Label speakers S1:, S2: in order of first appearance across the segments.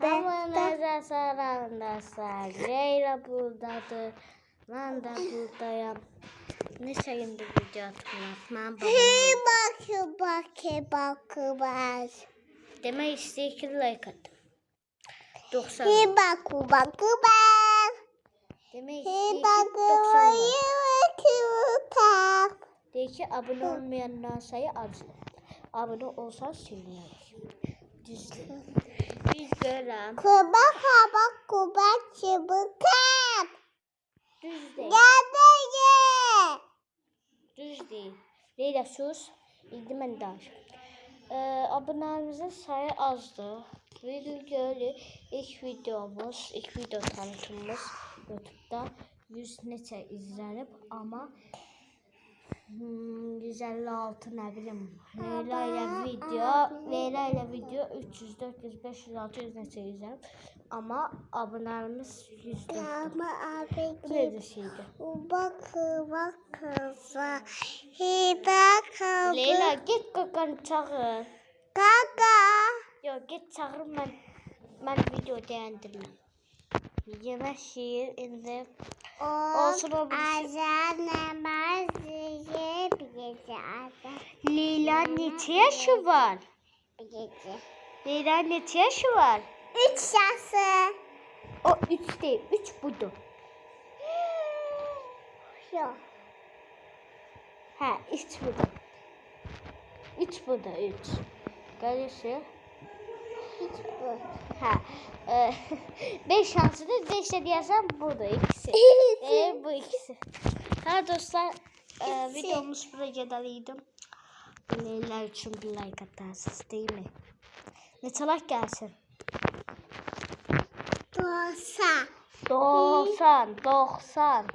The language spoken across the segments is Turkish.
S1: Ama nerede sarandasa Leyla buradadır. Ben de buradayım. Ne şeyinde video atmak? Ben
S2: Hey bak bak bak bak.
S1: Demek istedik ki like attım. 90.
S2: Hey bak bak bak.
S1: Demek istedik ki 90.
S2: bak bak.
S1: De ki abone olmayanlar sayı az. Abone olsan sevinirim. Düzle. Düzle.
S2: Kuba kaba kuba çubuk.
S1: Düzle.
S2: Gel
S1: Düz değil. Leyla sus. İldi ben daş. Ee, abonelerimizin sayı azdı. Video gördü. İlk videomuz, ilk video tanıtımımız YouTube'da 100 neçə izlenip ama hmm, 156 ne bileyim. Leyla ile video Leyla ile video 300 400 500 600 neçə izlenip ama abonelerimiz 104
S2: Ama abi
S1: bu nedir şeydi
S2: Bak bak bak
S1: Leyla git kakanı çağır.
S2: Kaka.
S1: Yok git çağır ben ben video beğendirmem Yemek şiir indi Olsun o bir şey. Leyla neçə yaşı var?
S2: gece.
S1: Leyla neçə yaşı var?
S2: Üç şası.
S1: O 3 değil 3 budur
S2: Yok.
S1: Ha 3 budur 3 budur 3 Karışı
S2: Hiç bu.
S1: Ha 5 şansıdır 5 de diyersen budur ikisi e, bu ikisi Ha dostlar e, videomuz buraya gedəliydim Leyla üçün bir like atarsınız değil mi? Neçə like gəlsin?
S2: Dosa.
S1: 90 90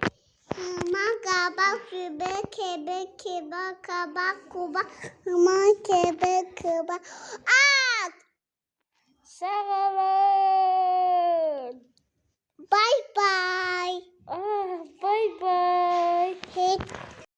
S2: Hıma kaba kübe kebe keba kaba kuba. Hıma kebe keba. At.
S1: Olun.